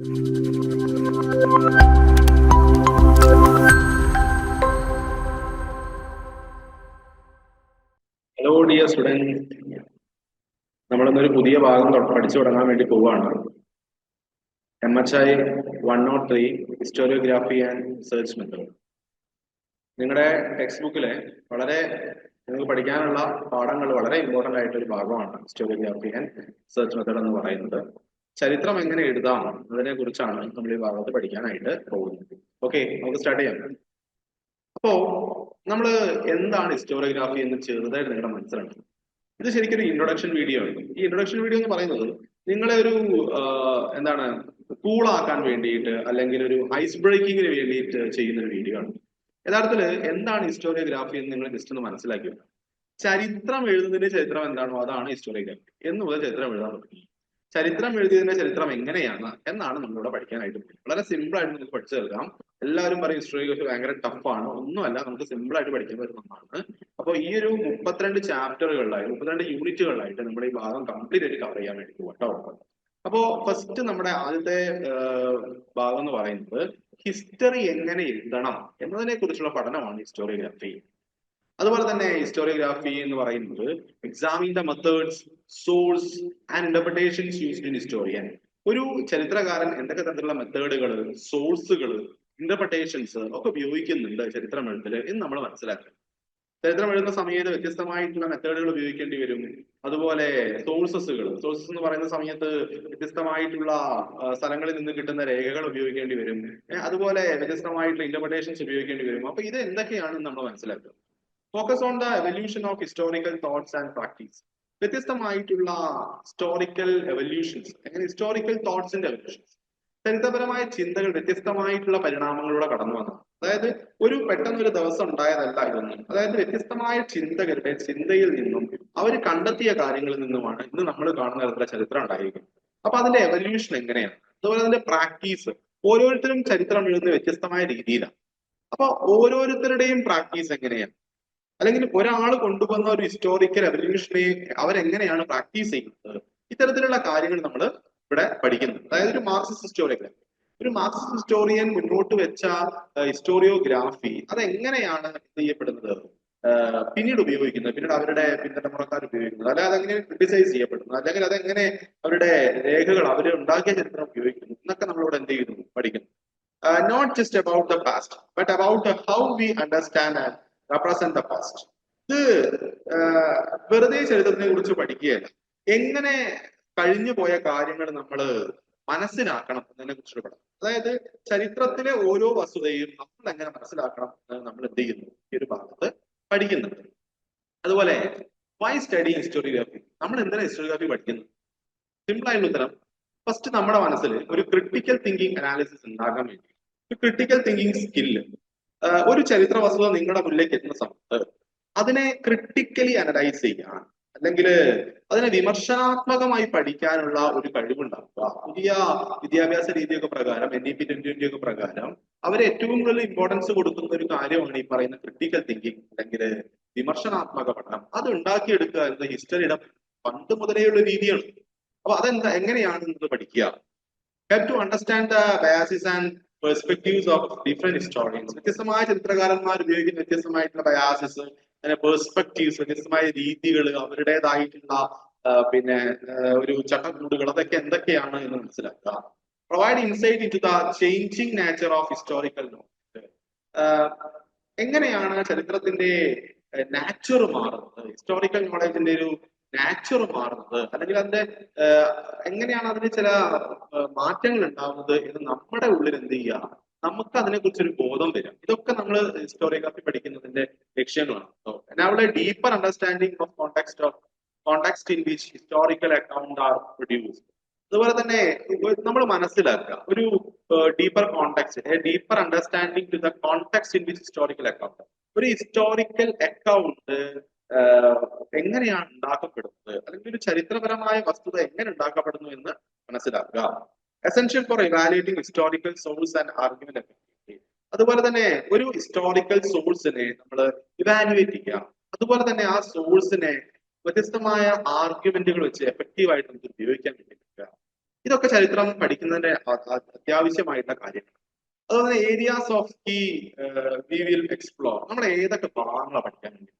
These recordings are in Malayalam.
ഹലോ ഡിയർ സ്റ്റുഡൻസ് നമ്മളിന്നൊരു പുതിയ ഭാഗം പഠിച്ചു തുടങ്ങാൻ വേണ്ടി പോവുകയാണ് M H I one note three historiography and research method നിങ്ങളുടെ ടെക്സ്റ്റ് ബുക്കിലെ വളരെ നിങ്ങൾക്ക് പഠിക്കാനുള്ള പാഠങ്ങൾ വളരെ ഇമ്പോർട്ടന്റ് ആയിട്ടൊരു ഭാഗമാണ് ഹിസ്റ്റോറിയോഗ്രാഫി ആൻഡ് റിസർച്ച് മെത്തേഡ് എന്ന് പറയുന്നത്. ചരിത്രം എങ്ങനെ എഴുതാം അതിനെ കുറിച്ചാണ് നമ്മൾ ഈ ഭാഗത്ത് പഠിക്കാനായിട്ട് പോകുന്നത്. ഓക്കെ നമുക്ക് സ്റ്റാർട്ട് ചെയ്യാം. അപ്പോ നമ്മൾ എന്താണ് ഹിസ്റ്റോറിയോഗ്രാഫി എന്ന് ചെറുതായിട്ട് നിങ്ങളുടെ മനസ്സിലാക്കണം ഇത് ശരിക്കും ഒരു ഇൻട്രൊഡക്ഷൻ വീഡിയോ ആണ്. ഈ ഇൻട്രൊഡക്ഷൻ വീഡിയോ എന്ന് പറയുന്നത് നിങ്ങളെ ഒരു എന്താണ് എന്താണ് കൂളാക്കാൻ വേണ്ടിയിട്ട് അല്ലെങ്കിൽ ഒരു ഐസ് ബ്രേക്കിങ്ങിന് വേണ്ടിയിട്ട് ചെയ്യുന്ന ഒരു വീഡിയോ ആണ്. യഥാർത്ഥത്തിൽ എന്താണ് ഹിസ്റ്റോറിയോഗ്രാഫി എന്ന് നിങ്ങൾ ജസ്റ്റ് ഒന്ന് മനസ്സിലാക്കി ചരിത്രം എഴുതുന്നതിന്റെ ചരിത്രം എന്താണോ അതാണ് ഹിസ്റ്റോറിയോഗ്രാഫി എന്ന് മുതൽ ചരിത്രം എഴുതാൻ തുടങ്ങി ചരിത്രം എഴുതിയതിന്റെ ചരിത്രം എങ്ങനെയാണ് എന്നാണ് നമ്മളിവിടെ പഠിക്കാനായിട്ട് പോകുന്നത് വളരെ സിമ്പിൾ ആയിട്ട് നമുക്ക് പഠിച്ചു തീർക്കാം. എല്ലാവരും പറയും ഹിസ്റ്ററി ഹിസ്റ്റോറിയോഗ്രാഫി ഭയങ്കര ടഫാണ് ഒന്നുമല്ല നമുക്ക് സിമ്പിൾ ആയിട്ട് പഠിക്കാൻ പറ്റുന്ന ഒന്നാണ്. അപ്പോൾ ഈ ഒരു മുപ്പത്തിരണ്ട് ചാപ്റ്ററുകളിലായി മുപ്പത്തിരണ്ട് യൂണിറ്റുകളിലായിട്ട് നമ്മൾ ഈ ഭാഗം കംപ്ലീറ്റ് ആയിട്ട് കവർ ചെയ്യാൻ വേണ്ടി പോകട്ടോ അപ്പോ ഫസ്റ്റ് നമ്മുടെ ആദ്യത്തെ ഭാഗം എന്ന് പറയുന്നത് ഹിസ്റ്ററി എങ്ങനെ എഴുതണം എന്നതിനെ കുറിച്ചുള്ള പഠനമാണ് ഹിസ്റ്റോറിയോഗ്രാഫി അതുപോലെ തന്നെ ഹിസ്റ്റോറിയോഗ്രാഫി എന്ന് പറയുന്നത് examine the methods source and interpretations used in historian ഒരു ചരിത്രകാരൻ എന്തൊക്കെ തരത്തിലുള്ള മെത്തേഡുകൾ സോഴ്സുകൾ ഇന്റർപ്രിട്ടേഷൻസ് ഒക്കെ ഉപയോഗിക്കുന്നുണ്ട് ചരിത്രം എഴുതൽ എന്ന് നമ്മൾ മനസ്സിലാക്കുക ചരിത്രം എഴുതുന്ന സമയത്ത് വ്യത്യസ്തമായിട്ടുള്ള മെത്തേഡുകൾ ഉപയോഗിക്കേണ്ടി വരും. അതുപോലെ സോഴ്സസുകൾ സോഴ്സസ് എന്ന് പറയുന്ന സമയത്ത് വ്യത്യസ്തമായിട്ടുള്ള സ്ഥലങ്ങളിൽ നിന്ന് കിട്ടുന്ന രേഖകൾ ഉപയോഗിക്കേണ്ടി വരും. അതുപോലെ വ്യത്യസ്തമായിട്ടുള്ള ഇന്റർപ്രിട്ടേഷൻസ് ഉപയോഗിക്കേണ്ടി വരും. അപ്പൊ ഇത് എന്തൊക്കെയാണെന്ന് നമ്മൾ മനസ്സിലാക്കുക focus on the evolution of historical thoughts and practice വ്യത്യസ്തമായിട്ടുള്ള ഹിസ്റ്റോറിക്കൽ എവല്യൂഷൻസ് അങ്ങനെ ഹിസ്റ്റോറിക്കൽ തോട്ട്സിന്റെ എവല്യൂഷൻസ് ചരിത്രപരമായ ചിന്തകൾ വ്യത്യസ്തമായിട്ടുള്ള പരിണാമങ്ങളിലൂടെ കടന്നു വന്നു. അതായത് ഒരു പെട്ടെന്ന് ഒരു ദിവസം ഉണ്ടായതല്ല ഇതൊന്നും. അതായത് വ്യത്യസ്തമായ ചിന്തകരുടെ ചിന്തയിൽ നിന്നും അവർ കണ്ടെത്തിയ കാര്യങ്ങളിൽ നിന്നുമാണ് ഇന്ന് നമ്മൾ കാണുന്ന തരത്തിലുള്ള ചരിത്രം ഉണ്ടായിരിക്കുന്നത്. അപ്പൊ അതിന്റെ എവല്യൂഷൻ എങ്ങനെയാണ്? അതുപോലെ അതിന്റെ പ്രാക്ടീസ് ഓരോരുത്തരും ചരിത്രം എഴുതുന്ന വ്യത്യസ്തമായ രീതിയിലാണ്. അപ്പൊ ഓരോരുത്തരുടെയും പ്രാക്ടീസ് എങ്ങനെയാണ്? അല്ലെങ്കിൽ ഒരാൾ കൊണ്ടുവന്ന ഒരു ഹിസ്റ്റോറിക്കൽ എവല്യൂഷനെ അവരെങ്ങനെയാണ് പ്രാക്ടീസ് ചെയ്യുന്നത്? ഇത്തരത്തിലുള്ള കാര്യങ്ങൾ നമ്മൾ ഇവിടെ പഠിക്കുന്നു അതായത് ഒരു മാർക്സിസ്റ്റ് ഹിസ്റ്റോറിയോഗ്രാഫി ഒരു മാർക്സിസ്റ്റ് ഹിസ്റ്റോറിയൻ മുന്നോട്ട് വെച്ച ഹിസ്റ്റോറിയോഗ്രാഫി അതെങ്ങനെയാണ് എന്ത് ചെയ്യപ്പെടുന്നത്? പിന്നീട് ഉപയോഗിക്കുന്നത്. പിന്നീട് അവരുടെ പിന്തലമുറക്കാർ ഉപയോഗിക്കുന്നത്. അല്ലാതെ അതെങ്ങനെ ക്രിട്ടിസൈസ് ചെയ്യപ്പെടുന്നു അല്ലെങ്കിൽ അതെങ്ങനെ അവരുടെ രേഖകൾ അവർ ഉണ്ടാക്കിയ ചരിത്രം ഉപയോഗിക്കുന്നു എന്നൊക്കെ നമ്മളിവിടെ എന്ത് ചെയ്യുന്നു? പഠിക്കുന്നു. Not just about the past but about how we understand and represent the past ഇത് വെറുതെ ചരിത്രത്തിനെ കുറിച്ച് പഠിക്കുകയല്ല. എങ്ങനെ കഴിഞ്ഞു പോയ കാര്യങ്ങൾ നമ്മൾ മനസ്സിലാക്കണം എന്നതിനെ കുറിച്ച് പഠനം. അതായത് ചരിത്രത്തിലെ ഓരോ വസ്തുതയും നമ്മൾ എങ്ങനെ മനസ്സിലാക്കണം എന്ന് നമ്മൾ എന്ത് ചെയ്യുന്നു? ഈ ഒരു ഭാഗത്ത് പഠിക്കുന്നുണ്ട്. അതുപോലെ വൈ സ്റ്റഡി ഹിസ്റ്റോറിയോഗ്രാഫി നമ്മൾ എന്തിനാണ് ഹിസ്റ്റോറിയോഗ്രാഫി പഠിക്കുന്നത്? സിമ്പിൾ ആയിട്ടുള്ള ഉത്തരം. ഫസ്റ്റ് നമ്മുടെ മനസ്സിൽ ഒരു ക്രിട്ടിക്കൽ തിങ്കിങ് അനാലിസിസ് ഉണ്ടാകാൻ വേണ്ടി. ഒരു ക്രിട്ടിക്കൽ തിങ്കിങ് സ്കില്ല് ഒരു ചരിത്ര വസ്തുത നിങ്ങളുടെ മുന്നിലേക്ക് എത്തുന്ന സമയത്ത് അതിനെ ക്രിട്ടിക്കലി അനലൈസ് ചെയ്യാൻ അല്ലെങ്കിൽ അതിനെ വിമർശനാത്മകമായി പഠിക്കാനുള്ള ഒരു കഴിവുണ്ടാക്കുക. പുതിയ വിദ്യാഭ്യാസ രീതിയൊക്കെ പ്രകാരം N E P twenty twenty ഒക്കെ പ്രകാരം അവർ ഏറ്റവും കൂടുതൽ ഇമ്പോർട്ടൻസ് കൊടുക്കുന്ന ഒരു കാര്യമാണ് ഈ പറയുന്ന ക്രിട്ടിക്കൽ തിങ്കിങ് അല്ലെങ്കിൽ വിമർശനാത്മക പഠനം അത് ഉണ്ടാക്കിയെടുക്കുക എന്നത് ഹിസ്റ്ററിയുടെ പണ്ട് മുതലേയുള്ള രീതിയാണ്. അപ്പൊ അതെന്താ എങ്ങനെയാണ് നിങ്ങൾ പഠിക്കുക? To understand the biases and perspectives of different historians വ്യത്യസ്തമായ ചരിത്രകാരന്മാർ ഉപയോഗിക്കുന്ന വ്യത്യസ്തമായിട്ടുള്ള ബയാസിസ് അങ്ങനെ പെർസ്പെക്ടീവ്സ് വ്യത്യസ്തമായ രീതികൾ അവരുടേതായിട്ടുള്ള പിന്നെ ഒരു ചട്ടക്കൂടുകൾ അതൊക്കെ എന്തൊക്കെയാണ് എന്ന് മനസ്സിലാക്കുക. Provide insight into the changing nature of historical knowledge എങ്ങനെയാണ് ചരിത്രത്തിന്റെ നാച്ചുർ മാറുന്നത്? ഹിസ്റ്റോറിക്കൽ നോളജിന്റെ ഒരു നാച്ചുർ മാറുന്നത്. അല്ലെങ്കിൽ അതിന്റെ എങ്ങനെയാണ് അതിന് ചില മാറ്റങ്ങൾ ഉണ്ടാവുന്നത് എന്ന് നമ്മുടെ ഉള്ളിൽ എന്ത് ചെയ്യുക? നമുക്ക് അതിനെ കുറിച്ച് ഒരു ബോധം വരും ഇതൊക്കെ നമ്മൾ ഹിസ്റ്റോറിയോഗ്രാഫി പഠിക്കുന്നതിന്റെ ലക്ഷ്യങ്ങളാണ്. അവിടെ deeper understanding of context of context in which historical account are produced അതുപോലെ തന്നെ നമ്മൾ മനസ്സിലാക്കുക. ഒരു deeper context deeper understanding to the context in which historical account ഒരു ഹിസ്റ്റോറിക്കൽ അക്കൗണ്ട് എങ്ങനെയാണ് ഉണ്ടാക്കപ്പെടുന്നത്? അല്ലെങ്കിൽ ഒരു ചരിത്രപരമായ വസ്തുത എങ്ങനെ ഉണ്ടാക്കപ്പെടുന്നു എന്ന് മനസ്സിലാക്കുക. Essential for evaluating historical source and argument അതുപോലെ തന്നെ ഒരു ഹിസ്റ്റോറിക്കൽ സോഴ്സിനെ നമ്മൾ ഇവാലുവേറ്റ് ചെയ്യാം അതുപോലെ തന്നെ ആ സോഴ്സിനെ വ്യത്യസ്തമായ ആർഗ്യുമെന്റുകൾ വെച്ച് എഫക്റ്റീവായിട്ട് നമുക്ക് ഉപയോഗിക്കാൻ വേണ്ടി പറ്റുക. ഇതൊക്കെ ചരിത്രം പഠിക്കുന്നതിന്റെ അത്യാവശ്യമായിട്ടുള്ള കാര്യങ്ങൾ അതുപോലെ തന്നെ areas of key we will explore നമ്മൾ ഏതൊക്കെ ഭാഗങ്ങളാണ് പഠിക്കാൻ വേണ്ടി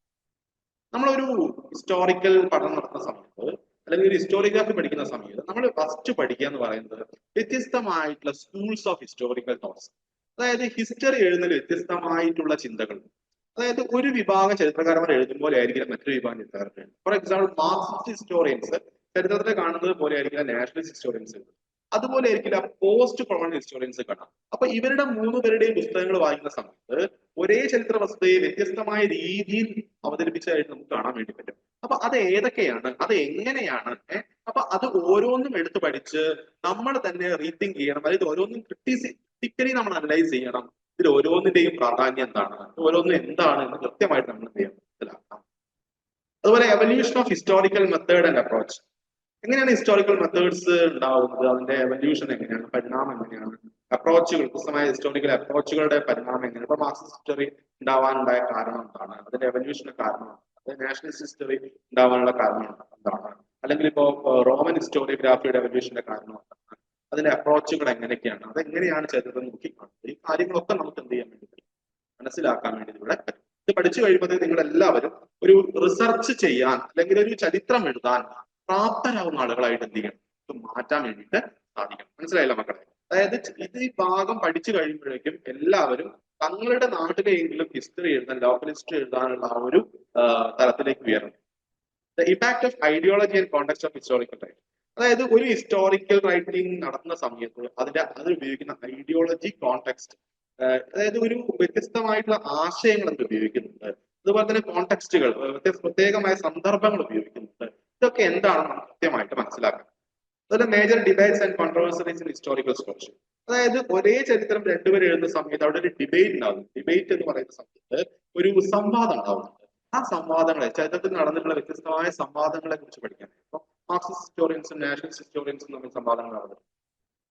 നമ്മളൊരു ഹിസ്റ്റോറിക്കൽ പഠനം നടത്തുന്ന സമയത്ത് അല്ലെങ്കിൽ ഒരു ഹിസ്റ്റോറിയോഗ്രാഫി പഠിക്കുന്ന സമയത്ത് നമ്മൾ ഫസ്റ്റ് പഠിക്കുക എന്ന് പറയുന്നത് വ്യത്യസ്തമായിട്ടുള്ള സ്കൂൾസ് ഓഫ് ഹിസ്റ്റോറിക്കൽ തോട്ട്സ് അതായത് ഹിസ്റ്ററി എഴുതുന്നതിൽ വ്യത്യസ്തമായിട്ടുള്ള ചിന്തകൾ. അതായത് ഒരു വിഭാഗം ചരിത്രകാരന്മാർ എഴുതുമ്പോൾ ആയിരിക്കില്ല മറ്റൊരു വിഭാഗം ചരിത്രകാരൻ ഫോർ എക്സാമ്പിൾ മാർക്സിസ്റ്റ് ഹിസ്റ്റോറിയൻസ് ചരിത്രത്തെ കാണുന്നത് പോലെ ആയിരിക്കില്ല നാഷണലിസ്റ്റ് ഹിസ്റ്റോറിയൻസ് അതുപോലെ ആയിരിക്കില്ല പോസ്റ്റ് കൊളോണിയൽ ഹിസ്റ്റോറിയൻസ് കാണാം അപ്പൊ ഇവരുടെ മൂന്ന് പേരുടെയും പുസ്തകങ്ങൾ വായിക്കുന്ന സമയത്ത് ഒരേ ചരിത്ര വസ്തുതയെ വ്യത്യസ്തമായ രീതിയിൽ അവതരിപ്പിച്ചതായിട്ട് നമുക്ക് കാണാൻ വേണ്ടി പറ്റും. അപ്പൊ അത് ഏതൊക്കെയാണ്? അത് എങ്ങനെയാണ്? അപ്പൊ അത് ഓരോന്നും എടുത്തു പഠിച്ച് നമ്മൾ തന്നെ റീതിങ്ക് ചെയ്യണം. അതായത് ഓരോന്നും ക്രിട്ടിക്കലി നമ്മൾ അനലൈസ് ചെയ്യണം. ഇതിൽ ഓരോന്നിന്റെയും പ്രാധാന്യം എന്താണ്? ഓരോന്നും എന്താണ് എന്ന് കൃത്യമായിട്ട് നമ്മൾ എന്ത് ചെയ്യണം അതുപോലെ evolution of historical method and approach എങ്ങനെയാണ് ഹിസ്റ്റോറിക്കൽ മെത്തേഡ്സ് ഉണ്ടാവുന്നത്? അതിന്റെ എവല്യൂഷൻ എങ്ങനെയാണ്? പരിണാമം എങ്ങനെയാണ്? അപ്രോച്ചുകൾ കൃത്യമായ ഹിസ്റ്റോറിക്കൽ അപ്രോച്ചുകളുടെ പരിണാമം എങ്ങനെ? ഇപ്പൊ മാർക്സിസ്റ്റ് ഹിസ്റ്ററി ഉണ്ടാവാനുണ്ടായ കാരണം എന്താണ്? അതിന്റെ എവല്യൂഷന് കാരണം അത് നാഷണലിസ്റ്റ് ഹിസ്റ്ററി ഉണ്ടാവാനുള്ള കാരണം എന്താണ്? അല്ലെങ്കിൽ ഇപ്പോ റോമൻ ഹിസ്റ്റോറിയോഗ്രാഫിയുടെ എവല്യൂഷന്റെ കാരണം എന്താണ്? അതിന്റെ അപ്രോച്ചുകൾ എങ്ങനെയൊക്കെയാണ്? അതെങ്ങനെയാണ് ചരിത്രം നോക്കി കാണുന്നത് ഈ കാര്യങ്ങളൊക്കെ നമുക്ക് എന്ത് ചെയ്യാൻ വേണ്ടി മനസ്സിലാക്കാൻ വേണ്ടി ഇവിടെ ഇത് പഠിച്ചു കഴിയുമ്പോൾ നിങ്ങൾ എല്ലാവരും ഒരു റിസർച്ച് ചെയ്യാൻ അല്ലെങ്കിൽ ഒരു ചരിത്രം എഴുതാൻ പ്രാപ്തരാകുന്ന ആളുകളായിട്ട് എന്ത് ചെയ്യണം? മാറ്റാൻ വേണ്ടിയിട്ട് സാധിക്കണം. മനസ്സിലായില്ല മക്കളെ? അതായത് ഇത് ഈ ഭാഗം പഠിച്ചു കഴിയുമ്പോഴേക്കും എല്ലാവരും തങ്ങളുടെ നാട്ടിലെങ്കിലും ഹിസ്റ്ററി എഴുതാൻ ലോക്കൽ ഹിസ്റ്ററി എഴുതാനുള്ള ആ ഒരു തലത്തിലേക്ക് ഉയരണം. The impact of ideology and context of historical write അതായത് ഒരു ഹിസ്റ്റോറിക്കൽ റൈറ്റിംഗ് നടത്തുന്ന സമയത്ത് അതിന്റെ അതിൽ ഉപയോഗിക്കുന്ന ഐഡിയോളജി കോണ്ടെക്സ്റ്റ് അതായത് ഒരു വ്യത്യസ്തമായിട്ടുള്ള ആശയങ്ങൾ എന്ത് ഉപയോഗിക്കുന്നുണ്ട്. അതുപോലെ തന്നെ കോണ്ടെക്സ്റ്റുകൾ പ്രത്യേകമായ സന്ദർഭങ്ങൾ ഉപയോഗിക്കുന്നുണ്ട്. ഇതൊക്കെ എന്താണെന്ന് കൃത്യമായിട്ട് മനസ്സിലാക്കാം. അതുപോലെ major debates and controversies in historical scholarship അതായത് ഒരേ ചരിത്രം രണ്ടുപേരും എഴുതുന്ന സമയത്ത് അവിടെ ഒരു ഡിബേറ്റ് ഉണ്ടാവും ഡിബേറ്റ് എന്ന് പറയുന്ന സമയത്ത് ഒരു സംവാദം ഉണ്ടാവുന്നുണ്ട് ആ സംവാദങ്ങളെ ചരിത്രത്തിൽ നടന്നിട്ടുള്ള വ്യത്യസ്തമായ സംവാദങ്ങളെ കുറിച്ച് പഠിക്കാൻ ഇപ്പം മാർക്സിസ്റ്റ് ഹിസ്റ്റോറിയൻസും നാഷണലിസ്റ്റ് ഹിസ്റ്റോറിയൻസും തമ്മിൽ സംവാദങ്ങൾ നടന്നിട്ടുണ്ട്.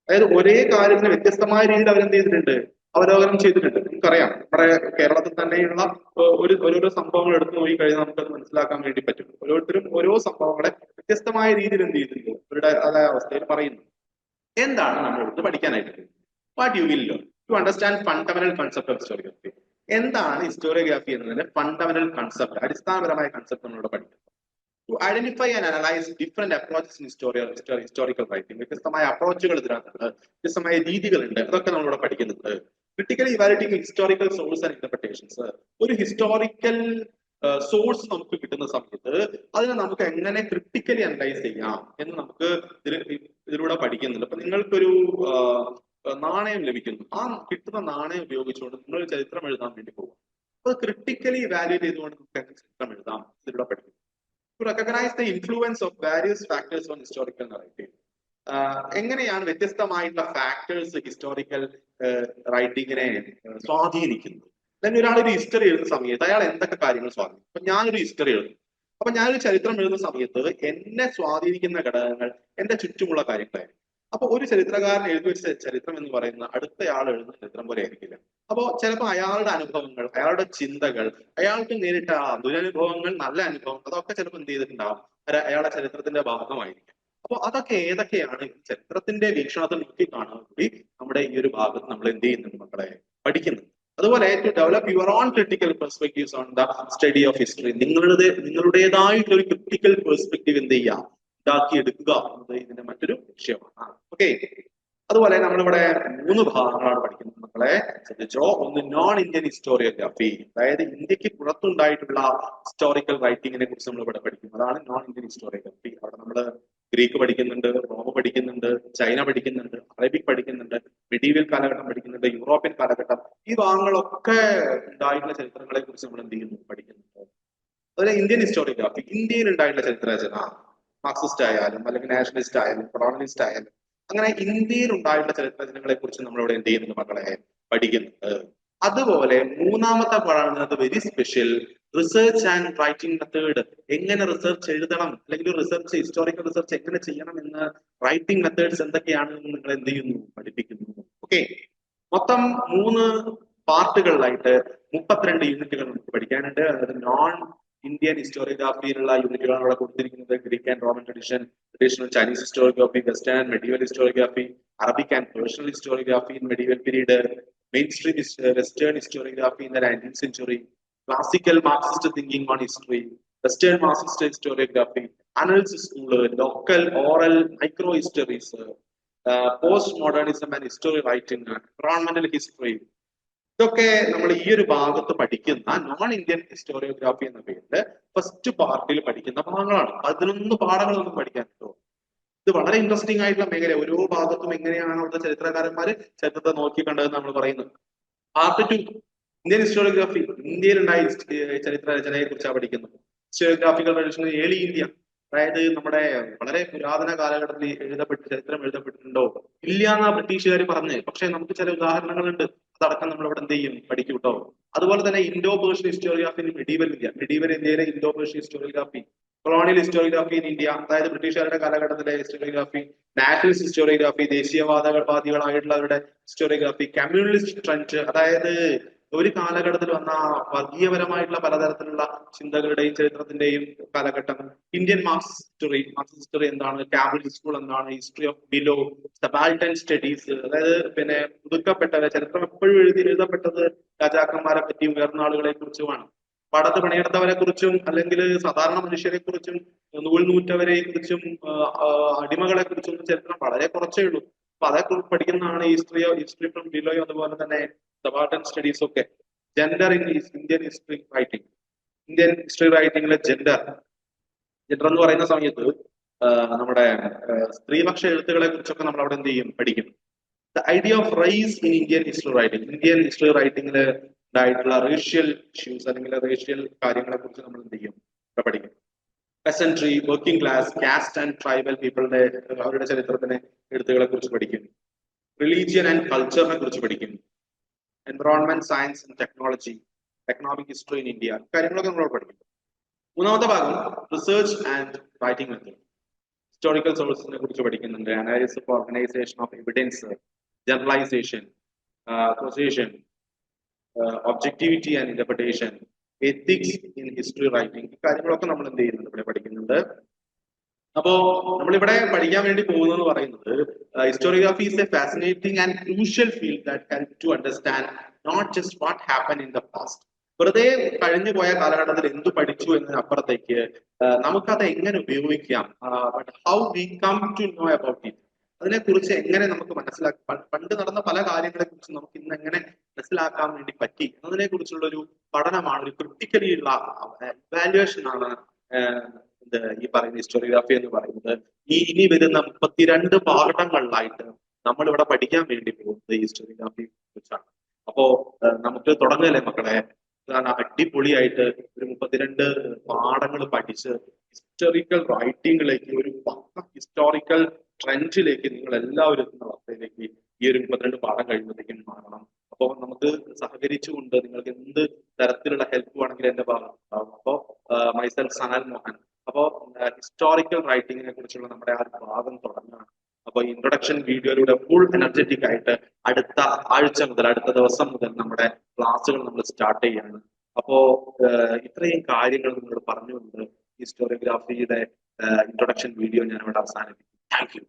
അതായത് ഒരേ കാര്യത്തിന് വ്യത്യസ്തമായ രീതിയിൽ അവരെന്ത് ചെയ്തിട്ടുണ്ട്? അവലോകനം ചെയ്തിട്ടുണ്ട്. നമുക്കറിയാം. നമ്മുടെ കേരളത്തിൽ തന്നെയുള്ള ഒരു ഓരോരോ സംഭവങ്ങൾ എടുത്തു നോക്കി കഴിഞ്ഞാൽ നമുക്കത് മനസ്സിലാക്കാൻ വേണ്ടി പറ്റും. ഓരോരുത്തരും ഓരോ സംഭവങ്ങളെ വ്യത്യസ്തമായ രീതിയിൽ എന്ത് ചെയ്തിട്ടുണ്ട്? അവരുടെ അവസ്ഥയിൽ പറയുന്നു. എന്താണ് നമ്മൾ ഇവിടുന്ന് പഠിക്കാനായിട്ട് what you will to understand fundamental concept of historiography എന്താണ് ഹിസ്റ്റോറിയോഗ്രാഫി എന്നതിന്റെ ഫണ്ടമെന്റൽ കൺസെപ്റ്റ് അടിസ്ഥാനപരമായ കൺസെപ്റ്റ് നമ്മളിവിടെ പഠിക്കുന്നത് to identify and analyse different approaches in historia historical writing വ്യത്യസ്തമായ അപ്രോച്ചുകൾ ഇതിനകത്തുണ്ട് വ്യത്യസ്തമായ രീതികളുണ്ട് അതൊക്കെ നമ്മളിവിടെ പഠിക്കുന്നുണ്ട്. Critically evaluating historical source and interpretations ഒരു ഹിസ്റ്റോറിക്കൽ സോഴ്സ് നമുക്ക് കിട്ടുന്ന സമയത്ത് അതിനെ നമുക്ക് എങ്ങനെ ക്രിട്ടിക്കലി അനലൈസ് ചെയ്യാം എന്ന് നമുക്ക് ഇതിൽ ഇതിലൂടെ പഠിക്കുന്നുണ്ട്. അപ്പൊ നിങ്ങൾക്കൊരു നാണയം ലഭിക്കുന്നു. ആ കിട്ടുന്ന നാണയം ഉപയോഗിച്ചുകൊണ്ട് നിങ്ങൾ ചരിത്രം എഴുതാൻ വേണ്ടി പോകും അപ്പൊ ക്രിട്ടിക്കലി വാല്യൂ ചെയ്തുകൊണ്ട് നമുക്ക് എങ്ങനെ ചരിത്രം എഴുതാം? ഇതിലൂടെ പഠിക്കും. Recognise the influence of various factors on historical narrative. എങ്ങനെയാണ് വ്യത്യസ്തമായിട്ടുള്ള ഫാക്ടേഴ്സ് ഹിസ്റ്റോറിക്കൽ റൈറ്റിങ്ങിനെ സ്വാധീനിക്കുന്നത്? അല്ലെങ്കിൽ ഒരാൾ ഒരു ഹിസ്റ്ററി എഴുതുന്ന സമയത്ത് അയാൾ എന്തൊക്കെ കാര്യങ്ങൾ സ്വാധീനിക്കും? അപ്പൊ ഞാനൊരു ഹിസ്റ്ററി എഴുതും. അപ്പൊ ഞാനൊരു ചരിത്രം എഴുതുന്ന സമയത്ത് എന്നെ സ്വാധീനിക്കുന്ന ഘടകങ്ങൾ എന്റെ ചുറ്റുമുള്ള കാര്യങ്ങളായിരിക്കും. അപ്പൊ ഒരു ചരിത്രകാരൻ എഴുതി വെച്ച ചരിത്രം എന്ന് പറയുന്ന അടുത്തയാൾ എഴുതുന്ന ചരിത്രം പോലെ ആയിരിക്കില്ല. അപ്പോ ചിലപ്പോൾ അയാളുടെ അനുഭവങ്ങൾ അയാളുടെ ചിന്തകൾ അയാൾക്ക് നേരിട്ട ദുരനുഭവങ്ങൾ നല്ല അനുഭവം അതൊക്കെ ചിലപ്പോൾ എന്ത് ചെയ്തിട്ടുണ്ടാവും? അയാളുടെ ചരിത്രത്തിന്റെ ഭാഗമായിരിക്കും. അപ്പൊ അതൊക്കെ ഏതൊക്കെയാണ്? ചരിത്രത്തിന്റെ വീക്ഷണത്തിൽ നോക്കി കാണാൻ കൂടി നമ്മുടെ ഈ ഒരു ഭാഗത്ത് നമ്മൾ എന്ത് ചെയ്യുന്നുണ്ട് മക്കളെ? പഠിക്കുന്നത് അതുപോലെ to develop your own critical perspectives on the study of history നിങ്ങളുടെ നിങ്ങളുടേതായിട്ടുള്ള ഒരു ക്രിട്ടിക്കൽ പെർസ്പെക്റ്റീവ് എന്ത് ചെയ്യുക ഉണ്ടാക്കിയെടുക്കുക എന്നത് ഇതിന്റെ മറ്റൊരു വിഷയമാണ് ഓക്കെ അതുപോലെ നമ്മളിവിടെ മൂന്ന് ഭാഗങ്ങളാണ് പഠിക്കുന്നത് മക്കളെ. ശ്രദ്ധിച്ചോ? ഒന്ന് നോൺ ഇന്ത്യൻ ഹിസ്റ്റോറിയോഗ്രാഫി അതായത് ഇന്ത്യയ്ക്ക് പുറത്തുണ്ടായിട്ടുള്ള ഹിസ്റ്റോറിക്കൽ റൈറ്റിങ്ങിനെ കുറിച്ച് നമ്മൾ ഇവിടെ പഠിക്കും അതാണ് നോൺ ഇന്ത്യൻ ഹിസ്റ്റോറിയോഗ്രാഫി അവിടെ നമ്മൾ ഗ്രീക്ക് പഠിക്കുന്നുണ്ട് റോമ പഠിക്കുന്നുണ്ട് ചൈന പഠിക്കുന്നുണ്ട് അറബിക് പഠിക്കുന്നുണ്ട് മെഡീവിയൽ കാലഘട്ടം പഠിക്കുന്നുണ്ട് യൂറോപ്യൻ കാലഘട്ടം. ഈ ഭാഗങ്ങളൊക്കെ ഉണ്ടായിട്ടുള്ള ചരിത്രങ്ങളെ കുറിച്ച് നമ്മൾ എന്ത് ചെയ്യുന്നു? പഠിക്കുന്നുണ്ട്. അതുപോലെ ഇന്ത്യൻ ഹിസ്റ്റോറിയോഗ്രാഫി ഇന്ത്യയിൽ ഉണ്ടായിട്ടുള്ള ചരിത്രരചന. മാർക്സിസ്റ്റ് ആയാലും അല്ലെങ്കിൽ നാഷണലിസ്റ്റ് ആയാലും കൊളോണിസ്റ്റ് ആയാലും അങ്ങനെ ഇന്ത്യയിൽ ഉണ്ടായിട്ടുള്ള ചരിത്രരചനകളെ കുറിച്ച് നമ്മളിവിടെ എന്ത് ചെയ്യുന്നുണ്ട് മക്കളെ? പഠിക്കുന്നുണ്ട്. അതുപോലെ മൂന്നാമത്തെ പഠനം very special research and writing method എങ്ങനെ റിസർച്ച് എഴുതണം? അല്ലെങ്കിൽ റിസർച്ച് ഹിസ്റ്റോറിക്കൽ റിസർച്ച് എങ്ങനെ ചെയ്യണം എന്ന് റൈറ്റിംഗ് മെത്തേഡ്സ് എന്തൊക്കെയാണ് എന്ന് നിങ്ങൾ എന്ത് ചെയ്യുന്നു? പഠിപ്പിക്കുന്നു. ഓക്കെ മൊത്തം മൂന്ന് പാർട്ടുകളിലായിട്ട് മുപ്പത്തിരണ്ട് യൂണിറ്റുകൾ നമുക്ക് പഠിക്കാനുണ്ട്. അതായത് നോൺ ഇന്ത്യൻ ഹിസ്റ്റോറിയോഗ്രാഫിയിലുള്ള യൂണിറ്റുകളാണ് ഇവിടെ കൊടുത്തിരിക്കുന്നത്. Greek and Roman tradition traditional Chinese historiography, Western medieval historiography, Arabic and Persian historiography in medieval period, uh, mainstream uh, Western historiography in the 19th century, classical Marxist thinking on history, Western Marxist historiography, analysis school, uh, local oral micro histories, uh, postmodernism and history writing, environmental history, ഇതൊക്കെ നമ്മൾ ഈ ഒരു ഭാഗത്ത് പഠിക്കുന്ന നോൺ ഇന്ത്യൻ ഹിസ്റ്റോറിയോഗ്രാഫി എന്ന പേരിൽ ഫസ്റ്റ് പാർട്ടിൽ പഠിക്കുന്ന ഭാഗങ്ങളാണ്. പതിനൊന്ന് പാഠങ്ങൾ നമുക്ക് പഠിക്കാൻ കിട്ടും ഇത് വളരെ ഇൻട്രസ്റ്റിംഗ് ആയിട്ടുള്ള മേഖല ഓരോ ഭാഗത്തും എങ്ങനെയാണ് അവിടുത്തെ ചരിത്രകാരന്മാർ ചരിത്രത്തെ നോക്കി കണ്ടതെന്ന് നമ്മൾ പറയുന്നത് പാർട്ട് ടു ഇന്ത്യൻ ഹിസ്റ്റോറിയോഗ്രാഫി ഇന്ത്യയിൽ ഉണ്ടായ ചരിത്ര രചനയെ കുറിച്ചാണ് പഠിക്കുന്നത്. ഹിസ്റ്റോറിയോഗ്രാഫിക്കൽ ട്രഡീഷൻ ഏളി ഇന്ത്യ അതായത് നമ്മുടെ വളരെ പുരാതന കാലഘട്ടത്തിൽ എഴുതപ്പെട്ട് ചരിത്രം എഴുതപ്പെട്ടിട്ടുണ്ടോ? ഇല്ല എന്നാ ബ്രിട്ടീഷുകാർ പറഞ്ഞ് പക്ഷെ നമുക്ക് ചില ഉദാഹരണങ്ങളുണ്ട്. അതടക്കം നമ്മൾ ഇവിടെ എന്ത് ചെയ്യും? പഠിക്കും കേട്ടോ അതുപോലെ തന്നെ Indo Persian historiography in medieval India. Medieval ഇന്ത്യയിലെ Indo Persian historiography colonial historiography in India. അതായത് ബ്രിട്ടീഷുകാരുടെ കാലഘട്ടത്തിലെ ഹിസ്റ്റോറിയോഗ്രാഫി നാഷണലിസ്റ്റ് ഹിസ്റ്റോറിയോഗ്രാഫി ദേശീയവാദവാദികളായിട്ടുള്ളവരുടെ ഹിസ്റ്റോറിയോഗ്രാഫി കമ്മ്യൂണിസ്റ്റ് ട്രെൻഡ് അതായത് ഒരു കാലഘട്ടത്തിൽ വന്ന വർഗീയപരമായിട്ടുള്ള പലതരത്തിലുള്ള ചിന്തകളുടെയും ചരിത്രത്തിന്റെയും കാലഘട്ടം. Indian Marx history Marx history എന്താണ്? ക്യാപിറ്റൽ സ്കൂൾ എന്താണ്? History of below subaltern studies അതായത് പിന്നെ പുതുക്കപ്പെട്ട ചരിത്രം എപ്പോഴും എഴുതി എഴുതപ്പെട്ടത് രാജാക്കന്മാരെ പറ്റിയും ഉയർന്ന ആളുകളെ കുറിച്ചുമാണ്. പടത്ത് പണിയെടുത്തവരെ കുറിച്ചും അല്ലെങ്കിൽ സാധാരണ മനുഷ്യരെ കുറിച്ചും നൂൽ നൂറ്റവരെ കുറിച്ചും അടിമകളെ കുറിച്ചും ചരിത്രം വളരെ കുറച്ചേ ഉള്ളൂ. അപ്പൊ അതൊക്കെ പഠിക്കുന്നതാണ് ഹിസ്റ്ററി ഹിസ്റ്ററി ഫ്രം ബിലോയോ അതുപോലെ തന്നെ സബാർട്ടൻ സ്റ്റഡീസ് ഒക്കെ. Gender in Indian history writing Indian history റൈറ്റിംഗിലെ gender gender എന്ന് പറയുന്ന സമയത്ത് നമ്മുടെ സ്ത്രീപക്ഷ എഴുത്തുകളെ കുറിച്ചൊക്കെ നമ്മൾ അവിടെ എന്ത് ചെയ്യും? പഠിക്കും. The idea of race in Indian history writing Indian history റൈറ്റിംഗിൽ ഉണ്ടായിട്ടുള്ള റേഷ്യൽ ഇഷ്യൂസ് അല്ലെങ്കിൽ റേഷ്യൽ കാര്യങ്ങളെ കുറിച്ച് നമ്മൾ എന്ത് ചെയ്യും? പഠിക്കും. Peasantry working class caste and tribal പീപ്പിളുടെ അവരുടെ ചരിത്രത്തിന് എഴുത്തുകളെ കുറിച്ച് പഠിക്കും. റിലീജിയൻ ആൻഡ് കൾച്ചറിനെ കുറിച്ച് പഠിക്കും. Environment science and technology economic history in India കാര്യങ്ങളൊക്കെ നമ്മൾ പഠിക്കും മൂന്നാമത്തെ ഭാഗം research and writing method historical സോഴ്സിനെ കുറിച്ച് പഠിക്കുന്നുണ്ട്. Analysis of organisation of evidence generalisation association objectivity and interpretation ethics in history writing കാര്യങ്ങളൊക്കെ നമ്മൾ എന്ത് ചെയ്യുന്നുണ്ട്? ഇവിടെ പഠിക്കുന്നുണ്ട്. അപ്പോ നമ്മളിവിടെ പഠിക്കാൻ വേണ്ടി പോകുന്നത് പറയുന്നത് historiography is a fascinating and crucial field that help to understand not just what happen in the past വെറുതെ കഴിഞ്ഞു പോയ കാലഘട്ടത്തിൽ എന്ത് പഠിച്ചു എന്നതിനപ്പുറത്തേക്ക് നമുക്കത് എങ്ങനെ ഉപയോഗിക്കാം? But how we come to know about it അതിനെക്കുറിച്ച് എങ്ങനെ നമുക്ക് മനസ്സിലാക്കാം പണ്ട് നടന്ന പല കാര്യങ്ങളെ കുറിച്ച് നമുക്ക് ഇന്ന് എങ്ങനെ മനസ്സിലാക്കാൻ വേണ്ടി പറ്റി? എന്നതിനെ കുറിച്ചുള്ള ഒരു പഠനമാണ് ഒരു ക്രിട്ടിക്കലി ഉള്ള ഇവാലുവേഷൻ ആണ് ഇത് ഈ പറയുന്ന ഹിസ്റ്റോറിയോഗ്രാഫി എന്ന് പറയുന്നത് ഈ ഇനി വരുന്ന മുപ്പത്തിരണ്ട് പാഠങ്ങളിലായിട്ട് നമ്മൾ ഇവിടെ പഠിക്കാൻ വേണ്ടി പോകുന്നത് ഹിസ്റ്റോറിയോഗ്രാഫിയെ കുറിച്ചാണ് അപ്പോ നമുക്ക് തുടങ്ങല്ലേ മക്കളെ? അടിപൊളിയായിട്ട് ഒരു മുപ്പത്തിരണ്ട് പാഠങ്ങൾ പഠിച്ച് ഹിസ്റ്റോറിക്കൽ റൈറ്റിംഗിലേക്ക് ഒരു പക്ക ഹിസ്റ്റോറിക്കൽ ട്രെൻഡിലേക്ക് നിങ്ങൾ എല്ലാവരും എത്തുന്ന അവസ്ഥയിലേക്ക് ഈ ഒരു മുപ്പത്തിരണ്ട് പാഠം കഴിയുമ്പോഴത്തേക്കും മാറണം. അപ്പോൾ നമുക്ക് സഹകരിച്ചുകൊണ്ട് നിങ്ങൾക്ക് എന്ത് തരത്തിലുള്ള ഹെൽപ്പ് വേണമെങ്കിലും എന്റെ ഭാഗത്ത് ഉണ്ടാവും. അപ്പോ മൈസെൽഫ് സനൽ മോഹൻ ഹിസ്റ്റോറിക്കൽ റൈറ്റിങ്ങിനെ കുറിച്ചുള്ള നമ്മുടെ ആ ഒരു ഭാഗം തുടങ്ങുകയാണ് അപ്പൊ ഇൻട്രൊഡക്ഷൻ വീഡിയോയിലൂടെ ഫുൾ എനർജറ്റിക് ആയിട്ട് അടുത്ത ആഴ്ച മുതൽ അടുത്ത ദിവസം മുതൽ നമ്മുടെ ക്ലാസ്സുകൾ നമ്മൾ സ്റ്റാർട്ട് ചെയ്യാണ്. അപ്പോ ഇത്രയും കാര്യങ്ങൾ നിങ്ങളോട് പറഞ്ഞുകൊണ്ട് ഹിസ്റ്റോറിയോഗ്രാഫിയുടെ ഇൻട്രൊഡക്ഷൻ വീഡിയോ ഞാൻ ഇവിടെ അവസാനിപ്പിക്കും താങ്ക് യു